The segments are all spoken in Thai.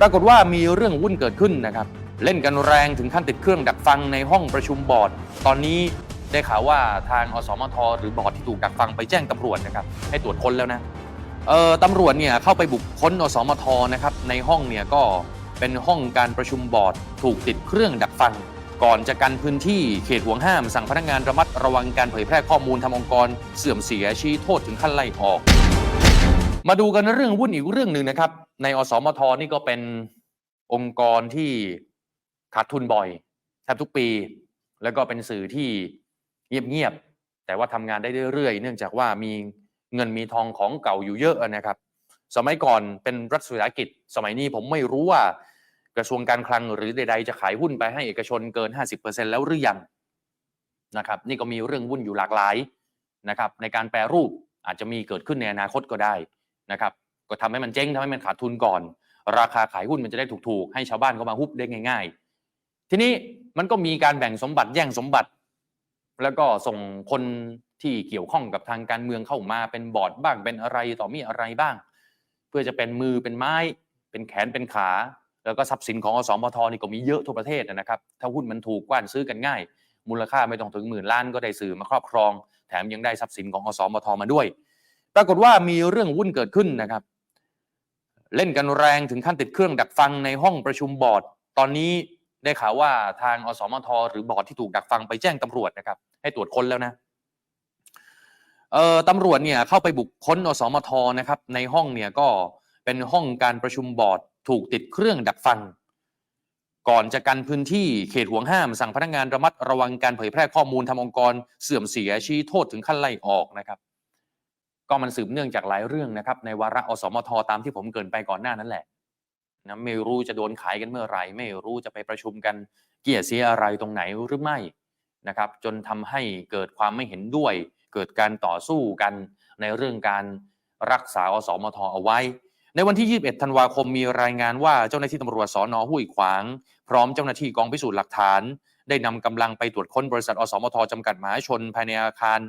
ปรากฏว่ามีเรื่องวุ่นเกิดขึ้นนะครับ เล่นกันแรงถึงขั้นติดเครื่องดักฟังในห้องประชุมบอร์ด ตอนนี้ได้ข่าวว่าทางอสมทหรือบอร์ดที่ถูกดักฟังไปแจ้งตำรวจนะครับ ให้ตรวจค้นแล้วนะเอ่อตำรวจเนี่ยเข้าไปบุกค้นอสมทนะครับในห้องเนี่ยก็เป็นห้องการประชุมบอร์ด ถูกติดเครื่องดักฟัง ก่อนจะกันพื้นที่เขตห่วงห้าม สั่งพนักงานระมัดระวังการเผยแพร่ข้อมูลทำองค์กร เสื่อมเสียชี้โทษถึงขั้นไล่ออก มาดูกันเรื่องวุ่นอีกเรื่องหนึ่งนะครับ ในอสมทนี่ก็เป็นองค์กรที่ขาดทุนบ่อยแทบทุกปี แล้วก็เป็นสื่อที่เงียบๆแต่ว่าทำงานได้เรื่อยๆ เนื่องจากว่ามีเงินมีทองของเก่าอยู่เยอะนะครับ สมัยก่อนเป็นรัฐวิสาหกิจ สมัยนี้ผมไม่รู้ว่ากระทรวงการคลังหรือใดๆ จะขายหุ้นไปให้เอกชนเกิน 50%แล้วหรือยังนะครับ นี่ก็มีเรื่องวุ่นอยู่หลากหลายนะครับ ในการแปรรูปอาจจะมีเกิดขึ้นในอนาคตก็ได้ นะครับก็ทำให้มันเจ๊งทำให้มันขาดทุนก่อน ราคาขายหุ้นมันจะได้ถูกๆ ให้ชาวบ้านเขามาฮุบได้ง่าย ๆ ทีนี้มันก็มีการแบ่งสมบัติแย่งสมบัติ แล้วก็ส่งคนที่เกี่ยวข้องกับทางการเมืองเข้ามาเป็นบอร์ดบ้างเป็นอะไรต่อมีอะไรบ้าง เพื่อจะเป็นมือเป็นไม้ เป็นแขนเป็นขา แล้วก็ทรัพย์สินของอสมทนี่ก็มีเยอะทั่วประเทศนะครับ ถ้าหุ้นมันถูกกว้านซื้อกันง่าย มูลค่าไม่ต้องถึงหมื่นล้านก็ได้สื่อมาครอบครอง แถมยังได้ทรัพย์สินของอสมทมาด้วย ปรากฏว่ามีเรื่องวุ่นเกิดขึ้นนะครับ เล่นกันแรงถึงขั้นติดเครื่องดักฟังในห้องประชุมบอร์ด ตอนนี้ได้ข่าวว่าทางอสมทหรือบอร์ดที่ถูกดักฟังไปแจ้งตำรวจนะครับ ให้ตรวจค้นแล้วนะเอ่อตำรวจเนี่ยเข้าไปบุกค้นอสมทนะครับ ในห้องเนี่ยก็เป็นห้องการประชุมบอร์ด ถูกติดเครื่องดักฟัง ก่อนจะกันพื้นที่เขตห่วงห้าม สั่งพนักงานระมัดระวังการเผยแพร่ข้อมูลทำองค์กรเสื่อมเสียชี้โทษถึงขั้นไล่ออกนะครับ ก็มันสืบเนื่องจากหลายเรื่องนะครับในวาระอสมทตามที่ผมเกินไปก่อนหน้านั้นแหละนะไม่รู้จะโดนขายกันเมื่อไหร่ไม่รู้จะไปประชุมกันเกี่ยเสียอะไรตรงไหนหรือไม่นะครับจนทำให้เกิดความไม่เห็นด้วย เกิดการต่อสู้กันในเรื่องการรักษาอสมทเอาไว้ ในวันที่ 21 ธันวาคมมีรายงานว่าเจ้าหน้าที่ตำรวจสอนอห้วยขวาง พร้อมเจ้าหน้าที่กองพิสูจน์หลักฐาน ได้นำกำลังไปตรวจค้นบริษัทอสมทจำกัดมหาชนภายในอาคาร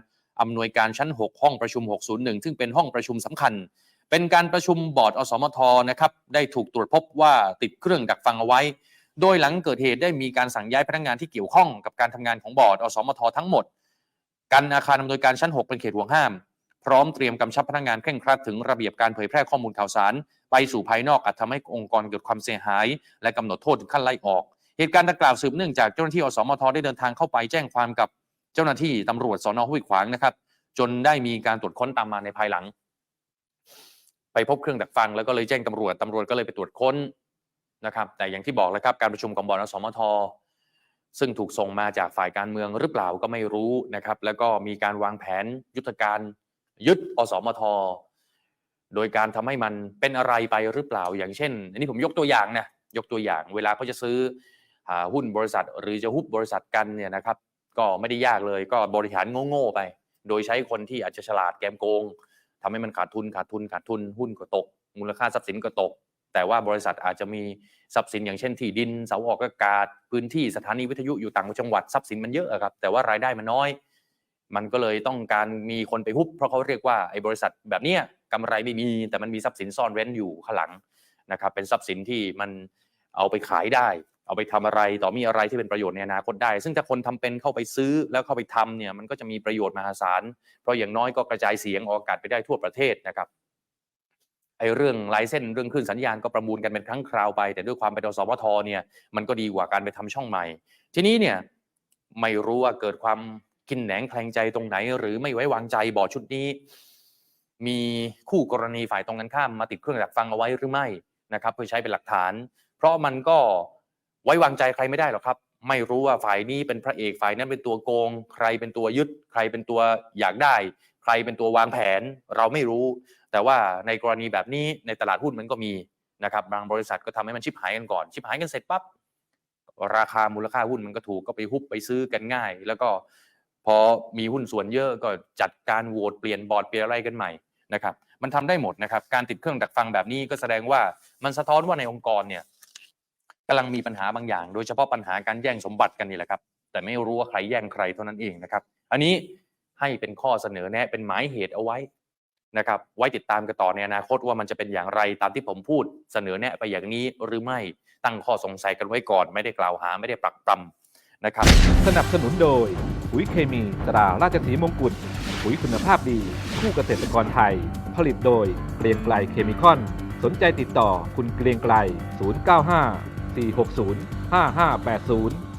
อำนวยการชั้น 6 ห้องประชุม 601 ซึ่งเป็นห้องประชุมสำคัญ เป็นการประชุมบอร์ดอสมทนะครับได้ถูกตรวจพบว่าติดเครื่องดักฟังเอาไว้ โดยหลังเกิดเหตุได้มีการสั่งย้ายพนักงานที่เกี่ยวข้องกับการทำงานของบอร์ดอสมททั้งหมด กันอาคารอำนวยการชั้น 6 เป็นเขตห่วงห้าม พร้อมเตรียมกำชับพนักงานเคร่งครัดถึงระเบียบการเผยแพร่ข้อมูลข่าวสาร ไปสู่ภายนอกอาจทำให้องค์กรเกิดความเสียหาย และกำหนดโทษถึงขั้นไล่ออก เหตุการณ์ดังกล่าวสืบเนื่องจากเจ้าหน้าที่อสมทได้เดินทางเข้าไปแจ้งความกับ เจ้าหน้าที่ตำรวจสอนอห้วยขวางนะครับ จนได้มีการตรวจค้นตามมาในภายหลัง ไปพบเครื่องดักฟังแล้วก็เลยแจ้งตำรวจตำรวจก็เลยไปตรวจค้นนะครับ แต่อย่างที่บอกแล้วครับการประชุมของบอร์ดอสมทซึ่งถูกส่งมาจากฝ่ายการเมืองหรือเปล่าก็ไม่รู้นะครับ แล้วก็มีการวางแผนยุทธการยึดอสมท โดยการทำให้มันเป็นอะไรไปหรือเปล่า อย่างเช่น อันนี้ผมยกตัวอย่างนะยกตัวอย่าง เวลาเขาจะซื้อหุ้นบริษัท หรือจะฮุบบริษัทกันเนี่ยนะครับ ก็ไม่ได้ยากเลยก็บริหารโง่ๆไป โดยใช้คนที่อาจจะฉลาดแกมโกงทำให้มันขาดทุนขาดทุนขาดทุนหุ้นก็ตก มูลค่าทรัพย์สินก็ตก แต่ว่าบริษัทอาจจะมีทรัพย์สินอย่างเช่นที่ดินเสาออกอากาศ พื้นที่สถานีวิทยุอยู่ต่างจังหวัดทรัพย์สินมันเยอะอะครับแต่ว่ารายได้มันน้อย มันก็เลยต้องการมีคนไปฮุบเพราะเขาเรียกว่าไอ้บริษัทแบบเนี้ยกำไรไม่มี แต่มันมีทรัพย์สินซ่อนเร้นอยู่ข้างหลังนะครับเป็นทรัพย์สินที่มันเอาไปขายได้ เอาไปทำอะไรต่อมีอะไรที่เป็นประโยชน์ในอนาคตได้ ซึ่งถ้าคนทำเป็นเข้าไปซื้อแล้วเข้าไปทำเนี่ยมันก็จะมีประโยชน์มหาศาล เพราะอย่างน้อยก็กระจายเสียงออกอากาศไปได้ทั่วประเทศนะครับไอ้เรื่องลายเส้นเรื่องคลื่นสัญญาณก็ประมูลกันเป็นครั้งคราวไป แต่ด้วยความเป็นอสมทเนี่ยมันก็ดีกว่าการไปทำช่องใหม่ ทีนี้เนี่ยไม่รู้ว่าเกิดความกินแหนงแคลงใจตรงไหน หรือไม่ไว้วางใจบ่อชุดนี้ มีคู่กรณีฝ่ายตรงกันข้ามมาติดเครื่องดักฟังเอาไว้หรือไม่นะครับเพื่อใช้เป็นหลักฐาน เพราะมันก็ ไว้วางใจใครไม่ได้หรอกครับ ไม่รู้ว่าฝ่ายนี้เป็นพระเอกฝ่ายนั้นเป็นตัวโกง ใครเป็นตัวยึด ใครเป็นตัวอยากได้ ใครเป็นตัววางแผน เราไม่รู้ แต่ว่าในกรณีแบบนี้ในตลาดหุ้นมันก็มีนะครับบางบริษัทก็ทำให้มันชิบหายกันก่อนชิบหายกันเสร็จปั๊บราคามูลค่าหุ้นมันก็ถูกก็ไปฮุบไปซื้อกันง่าย แล้วก็พอมีหุ้นส่วนเยอะก็จัดการโหวตเปลี่ยนบอร์ดเปลี่ยนอะไรกันใหม่นะครับมันทำได้หมดนะครับการติดเครื่องดักฟังแบบนี้ก็แสดงว่ามันสะท้อนว่าในองค์กรเนี่ย กำลังมีปัญหาบางอย่าง โดยเฉพาะปัญหาการแย่งสมบัติกันนี่แหละครับ แต่ไม่รู้ว่าใครแย่งใครเท่านั้นเองนะครับ อันนี้ให้เป็นข้อเสนอแนะเป็นหมายเหตุเอาไว้นะครับ ไว้ติดตามกันต่อในอนาคตว่ามันจะเป็นอย่างไรตามที่ผมพูดเสนอแนะไปอย่างนี้หรือไม่ตั้งข้อสงสัยกันไว้ก่อน ไม่ได้กล่าวหาไม่ได้ปรักปรำนะครับ สนับสนุนโดยปุ๋ยเคมีตราราชสีมงกุฎปุ๋ยคุณภาพดี คู่เกษตรกรไทย ผลิตโดยเกรียงไกลเคมีคอน สนใจติดต่อคุณเกรียงไกล 095 460 5580